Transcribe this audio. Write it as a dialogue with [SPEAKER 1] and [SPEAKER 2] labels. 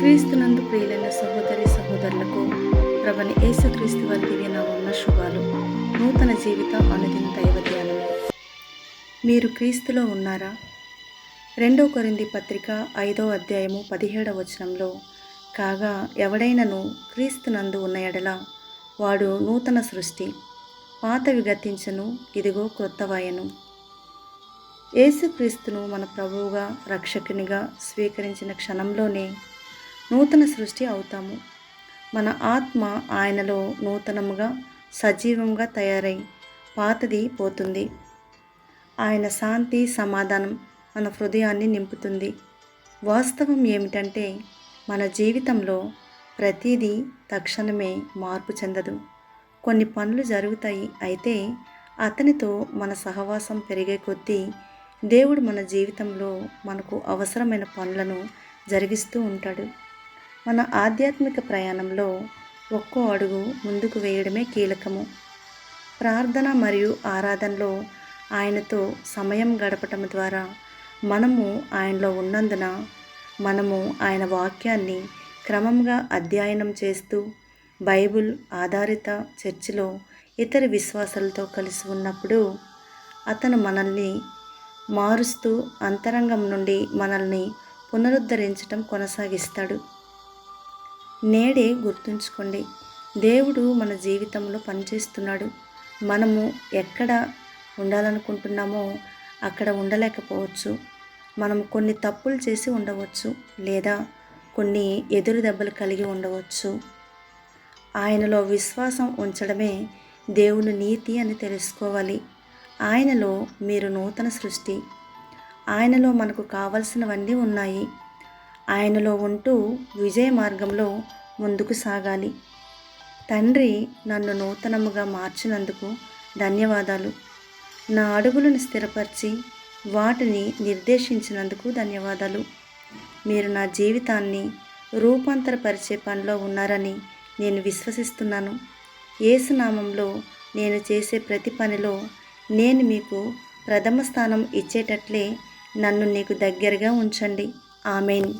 [SPEAKER 1] క్రీస్తునందు ప్రియులైన సహోదరి సహోదరులకు ప్రభని యేసుక్రీస్తు వారి దివ్యనామన్న శుభాలు. నూతన జీవిత అనుదిన దైవ మీరు క్రీస్తులో ఉన్నారా? రెండో కొరింది పత్రిక ఐదో అధ్యాయము పదిహేడవ వచనంలో కాగా ఎవడైనను క్రీస్తునందు ఉన్న ఎడల వాడు నూతన సృష్టి పాతవి గతించను ఇదిగో క్రొత్తవాయను యేసుక్రీస్తును మన ప్రభువుగా రక్షకునిగా స్వీకరించిన క్షణంలోనే నూతన సృష్టి అవుతాము. మన ఆత్మ ఆయనలో నూతనముగా సజీవంగా తయారై పాతది పోతుంది. ఆయన శాంతి సమాధానం మన హృదయాన్ని నింపుతుంది. వాస్తవం ఏమిటంటే మన జీవితంలో ప్రతిదీ తక్షణమే మార్పు చెందదు. కొన్ని పనులు జరుగుతాయి అయితే అతనితో మన సహవాసం పెరిగే కొద్దీ దేవుడు మన జీవితంలో మనకు అవసరమైన పనులను జరిగిస్తూ ఉంటాడు. మన ఆధ్యాత్మిక ప్రయాణంలో ఒక్కో అడుగు ముందుకు వేయడమే కీలకము. ప్రార్థన మరియు ఆరాధనలో ఆయనతో సమయం గడపటం ద్వారా మనము ఆయనలో ఉన్నందున మనము ఆయన వాక్యాన్ని క్రమంగా అధ్యయనం చేస్తూ బైబుల్ ఆధారిత చర్చిలో ఇతర విశ్వాసాలతో కలిసి ఉన్నప్పుడు అతను మనల్ని మారుస్తూ అంతరంగం నుండి మనల్ని పునరుద్ధరించటం కొనసాగిస్తాడు. నేడే గుర్తుంచుకోండి. దేవుడు మన జీవితంలో పనిచేస్తున్నాడు. మనము ఎక్కడ ఉండాలనుకుంటున్నామో అక్కడ ఉండలేకపోవచ్చు. మనం కొన్ని తప్పులు చేసి ఉండవచ్చు లేదా కొన్ని ఎదురు దెబ్బలు కలిగి ఉండవచ్చు. ఆయనలో విశ్వాసం ఉంచడమే దేవుని నీతి అని తెలుసుకోవాలి. ఆయనలో మీరు నూతన సృష్టి. ఆయనలో మనకు కావలసినవన్నీ ఉన్నాయి. ఆయనలో ఉంటూ విజయ మార్గంలో ముందుకు సాగాలి. తండ్రి నన్ను నూతనముగా మార్చినందుకు ధన్యవాదాలు. నా అడుగులను స్థిరపరిచి వాటిని నిర్దేశించినందుకు ధన్యవాదాలు. మీరు నా జీవితాన్ని రూపాంతరపరిచే పనిలో ఉన్నారని నేను విశ్వసిస్తున్నాను. ఏసునామంలో నేను చేసే ప్రతి పనిలో నేను మీకు ప్రథమ స్థానం ఇచ్చేటట్లే నన్ను నీకు దగ్గరగా ఉంచండి. ఆమెన్.